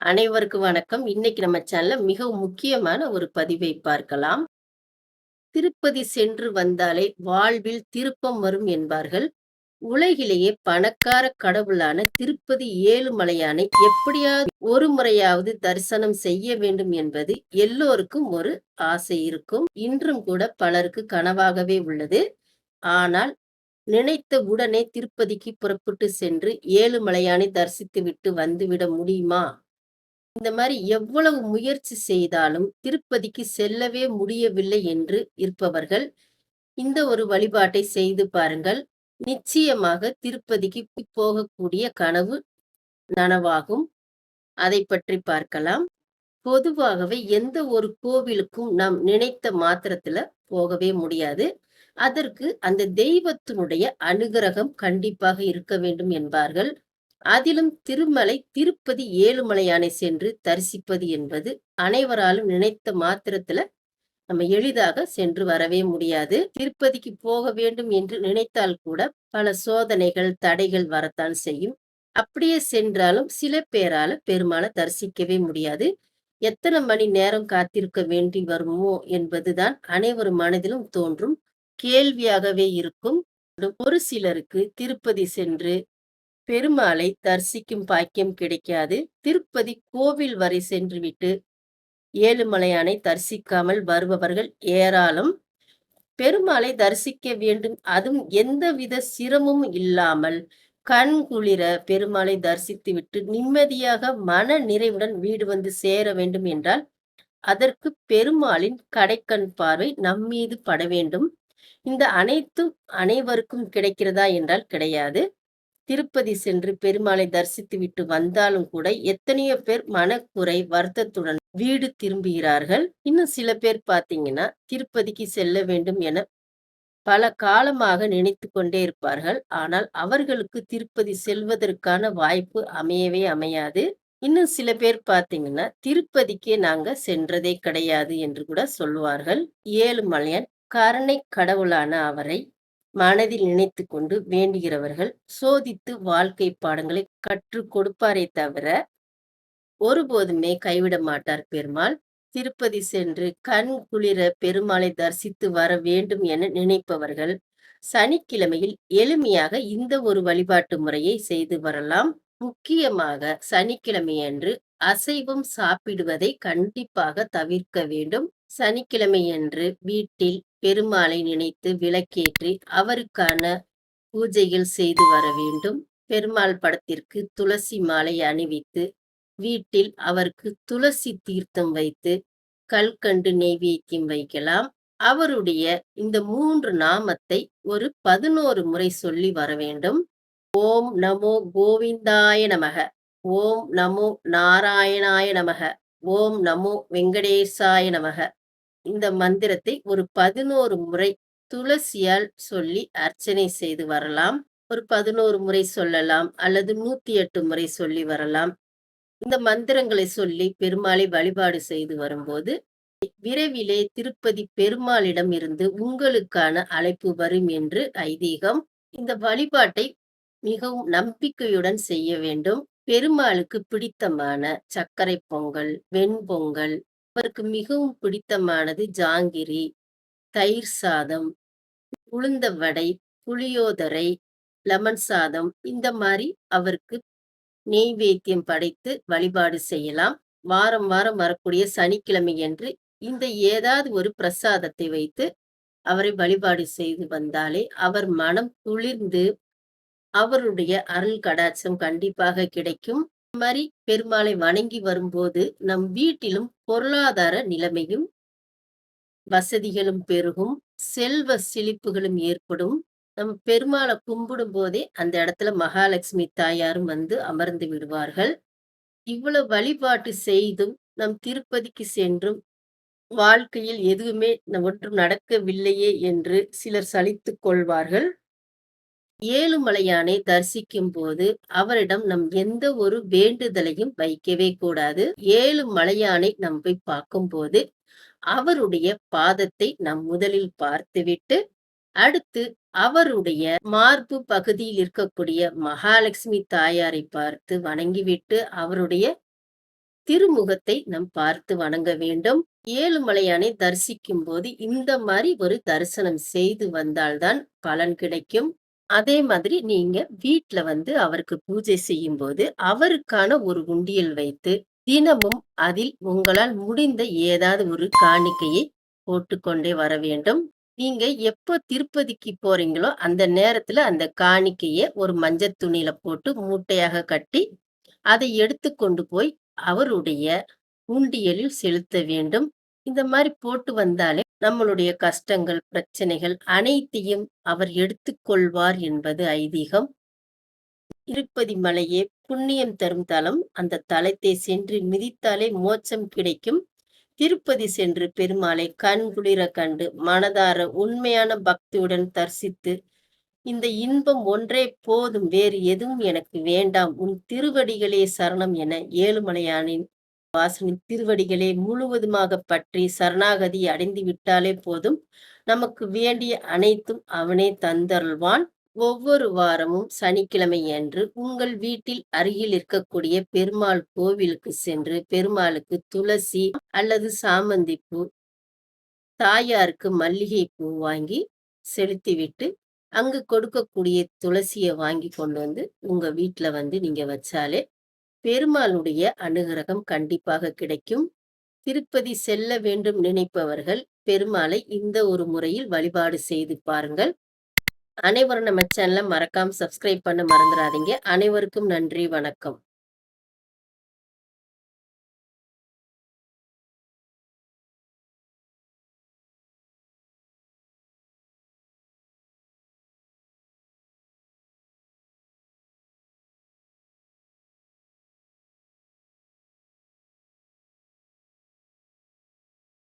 அனைவருக்கும் வணக்கம். இன்னைக்கு நம்ம சேனல்ல மிகவும் முக்கியமான ஒரு பதிவை பார்க்கலாம். திருப்பதி சென்று வந்தாலே வாழ்வில் திருப்பம் வரும் என்பார்கள். உலகிலேயே பணக்கார கடவுளான திருப்பதி ஏழுமலையானை எப்படியாவது ஒரு முறையாவது தரிசனம் செய்ய வேண்டும் என்பது எல்லோருக்கும் ஒரு ஆசை இருக்கும். இன்றும் கூட பலருக்கு கனவாகவே உள்ளது. ஆனால் நினைத்த உடனே திருப்பதிக்கு புறப்பட்டு சென்று ஏழுமலையானை தரிசித்துவிட்டு வந்துவிட முடியுமா? இந்த மாதிரி எவ்வளவு முயற்சி செய்தாலும் திருப்பதிக்கு செல்லவே முடியவில்லை என்று இருப்பவர்கள், இந்த ஒரு வழிபாட்டை செய்து பாருங்கள். நிச்சயமாக திருப்பதிக்கு போகக்கூடிய கனவு நனவாகும். அதை பற்றி பார்க்கலாம். பொதுவாகவே எந்த ஒரு கோவிலுக்கும் நாம் நினைத்த மாத்திரத்துல போகவே முடியாது. அதற்கு அந்த தெய்வத்தினுடைய அனுகிரகம் கண்டிப்பாக இருக்க வேண்டும் என்பார்கள். அதிலும் திருமலை திருப்பதி ஏழுமலையானை சென்று தரிசிப்பது என்பது அனைவராலும் நினைத்த மாத்திரத்துல நம்ம எளிதாக சென்று வரவே முடியாது. திருப்பதிக்கு போக வேண்டும் என்று நினைத்தால் கூட பல சோதனைகள், தடைகள் வரத்தான் செய்யும். அப்படியே சென்றாலும் சில பேரால பெருமாள தரிசிக்கவே முடியாது. எத்தனை மணி நேரம் காத்திருக்க வேண்டி வருமோ என்பதுதான் அனைவர் மனதிலும் தோன்றும் கேள்வியாகவே இருக்கும். ஒரு சிலருக்கு திருப்பதி சென்று பெருமாளை தரிசிக்கும் பாக்கியம் கிடைக்காது. திருப்பதி கோவில் வரை சென்றுவிட்டு ஏழுமலையானை தரிசிக்காமல் வருபவர்கள் ஏராளம். பெருமாளை தரிசிக்க வேண்டும் அதுவும் எந்தவித சிரமமும் இல்லாமல் கண் குளிர பெருமாளை தரிசித்துவிட்டு நிம்மதியாக மன நிறைவுடன் வீடு வந்து சேர வேண்டும் என்றால் அதற்கு பெருமாளின் கடைக்கண் பார்வை நம்மீது பட வேண்டும். இந்த அனைத்தும் அனைவருக்கும் கிடைக்கிறதா என்றால் கிடையாது. திருப்பதி சென்று பெருமாளை தரிசித்துவிட்டு வந்தாலும் கூட எத்தனையோ பேர் மனக்குறை, வருத்தத்துடன் வீடு திரும்புகிறார்கள். இன்னும் சில பேர் பார்த்தீங்கன்னா, திருப்பதிக்கு செல்ல வேண்டும் என பல காலமாக நினைத்து கொண்டே இருப்பார்கள். ஆனால் அவர்களுக்கு திருப்பதி செல்வதற்கான வாய்ப்பு அமையவே அமையாது. இன்னும் சில பேர் பார்த்தீங்கன்னா, திருப்பதிக்கே நாங்க சென்றதே கிடையாது என்று கூட சொல்லுவார்கள். ஏழுமலையான் கருணை கடவுளான அவரை மனதில் நினைத்து கொண்டு வேண்டுகிறவர்கள் சோதித்து வாழ்க்கை பாடங்களை கற்றுக் கொடுப்பாரே தவிர ஒருபோதுமே கைவிட மாட்டார் பெருமாள். திருப்பதி சென்று கண் குளிர பெருமாளை தரிசித்து வர வேண்டும் என நினைப்பவர்கள் சனிக்கிழமையில் எளிமையாக இந்த ஒரு வழிபாட்டு முறையை செய்து வரலாம். முக்கியமாக சனிக்கிழமையன்று அசைவம் சாப்பிடுவதை கண்டிப்பாக தவிர்க்க வேண்டும். சனிக்கிழமையன்று வீட்டில் பெருமாளை நினைத்து விளக்கேற்றி அவருக்கான பூஜைகள் செய்து வர வேண்டும். பெருமாள் படத்திற்கு துளசி மாலை அணிவித்து வீட்டில் அவருக்கு துளசி தீர்த்தம் வைத்து கல்கண்டு நெய்வேத்தியம் வைக்கலாம். அவருடைய இந்த மூன்று நாமத்தை ஒரு பதினோரு முறை சொல்லி வர வேண்டும். ஓம் நமோ கோவிந்தாய நமக. ஓம் நமோ நாராயணாய நமக. ஓம் நமோ வெங்கடேசாய நமக. இந்த மந்திரத்தை ஒரு பதினோரு முறை துளசியால் சொல்லி அர்ச்சனை செய்து வரலாம். ஒரு பதினோரு முறை சொல்லலாம் அல்லது நூத்தி எட்டு முறை சொல்லி வரலாம். இந்த மந்திரங்களை சொல்லி பெருமாளை வழிபாடு செய்து வரும்போது விரைவிலே திருப்பதி பெருமாளிடம் இருந்து உங்களுக்கான அழைப்பு வரும் என்று ஐதீகம். இந்த வழிபாட்டை மிகவும் நம்பிக்கையுடன் செய்ய வேண்டும். பெருமாளுக்கு பிடித்தமான சர்க்கரை பொங்கல், வெண்பொங்கல், அவருக்கு மிகவும் பிடித்தமானது ஜாங்கிரி, தயிர் சாதம், உளுந்த வடை, புளியோதரை, லெமன் சாதம் இந்த மாதிரி அவருக்கு நெய்வேத்தியம் படைத்து வழிபாடு செய்யலாம். வாரம் வாரம் வரக்கூடிய சனிக்கிழமை என்று இந்த ஏதாவது ஒரு பிரசாதத்தை வைத்து அவரை வழிபாடு செய்து வந்தாலே அவர் மனம் குளிர்ந்து அவருடைய அருள் கடாட்சம் கண்டிப்பாக கிடைக்கும். மாதிரி பெருமாளை வணங்கி வரும்போது நம் வீட்டிலும் பொருளாதார நிலைமையும் வசதிகளும் பெருகும். செல்வ செழிப்புகளும் ஏற்படும். நம்ம பெருமாளை கும்பிடும் போதே அந்த இடத்துல மகாலட்சுமி தாயாரும் வந்து அமர்ந்து விடுவார்கள். இவ்வளவு வழிபாட்டு செய்தும் நம் திருப்பதிக்கு சென்றும் வாழ்க்கையில் எதுவுமே ஒன்றும் நடக்கவில்லையே என்று சிலர் சலித்துக் கொள்வார்கள். ஏழுமலையானை தரிசிக்கும் போது அவரிடம் நம் எந்த ஒரு வேண்டுதலையும் வைக்கவே கூடாது. ஏழுமலையானை நம் போய் பார்க்கும்போது அவருடைய பாதத்தை நம் முதலில் பார்த்துவிட்டு அடுத்து அவருடைய மார்பு பகுதியில் இருக்கக்கூடிய மகாலட்சுமி தாயாரை பார்த்து வணங்கிவிட்டு அவருடைய திருமுகத்தை நம் பார்த்து வணங்க வேண்டும் ஏழுமலையானை தரிசிக்கும் போது இந்த மாதிரி ஒரு தரிசனம் செய்து வந்தால்தான் பலன் கிடைக்கும் அதே மாதிரி நீங்க வீட்ல வந்து அவருக்கு பூஜை செய்யும் போது அவருக்கான ஒரு உண்டியல் வைத்து தினமும் அதில் உங்களால் முடிந்த ஏதாவது ஒரு காணிக்கையை போட்டுக்கொண்டே வர வேண்டும். நீங்க எப்போ திருப்பதிக்கு போறீங்களோ அந்த நேரத்துல அந்த காணிக்கைய ஒரு மஞ்சள் துணியில போட்டு மூட்டையாக கட்டி அதை எடுத்து கொண்டு போய் அவருடைய உண்டியலில் செலுத்த வேண்டும். இந்த மாதிரி போட்டு வந்தாலே நம்மளுடைய கஷ்டங்கள் பிரச்சனைகள் அனைத்தையும் அவர் எடுத்துக்கொள்வார் என்பது ஐதீகம். திருப்பதி மலையே புண்ணியம் தரும் தலம். அந்த தலத்தை சென்று மிதித்தாலே மோட்சம் கிடைக்கும். திருப்பதி சென்று பெருமாளை கண் குளிர கண்டு மனதார உண்மையான பக்தியுடன் தரிசித்து இந்த இன்பம் ஒன்றே போதும் வேறு எதுவும் எனக்கு வேண்டாம். உன் திருவடிகளே சரணம் என ஏழுமலையானின் வாசனின் திருவடிகளை முழுவதுமாக பற்றி சரணாகதி அடைந்து விட்டாலே போதும். நமக்கு வேண்டிய அனைத்தும் அவனே தந்தருள்வான். ஒவ்வொரு வாரமும் சனிக்கிழமை அன்று உங்கள் வீட்டில் அருகில் இருக்கக்கூடிய பெருமாள் கோவிலுக்கு சென்று பெருமாளுக்கு துளசி அல்லது சாமந்தி பூ தாயாருக்கு மல்லிகை பூ வாங்கி செலுத்திவிட்டு அங்கு கொடுக்கக்கூடிய துளசியை வாங்கி கொண்டு வந்து உங்க வீட்டுல வந்து நீங்க வச்சாலே பெருமாளுடைய அனுகிரகம் கண்டிப்பாக கிடைக்கும். திருப்பதி செல்ல வேண்டும் நினைப்பவர்கள் பெருமாளை இந்த ஒரு முறையில் வழிபாடு செய்து பாருங்கள். அனைவரும் நம்ம சேனலை மறக்காம சப்ஸ்கிரைப் பண்ண மறந்துடாதீங்க அனைவருக்கும் நன்றி வணக்கம்.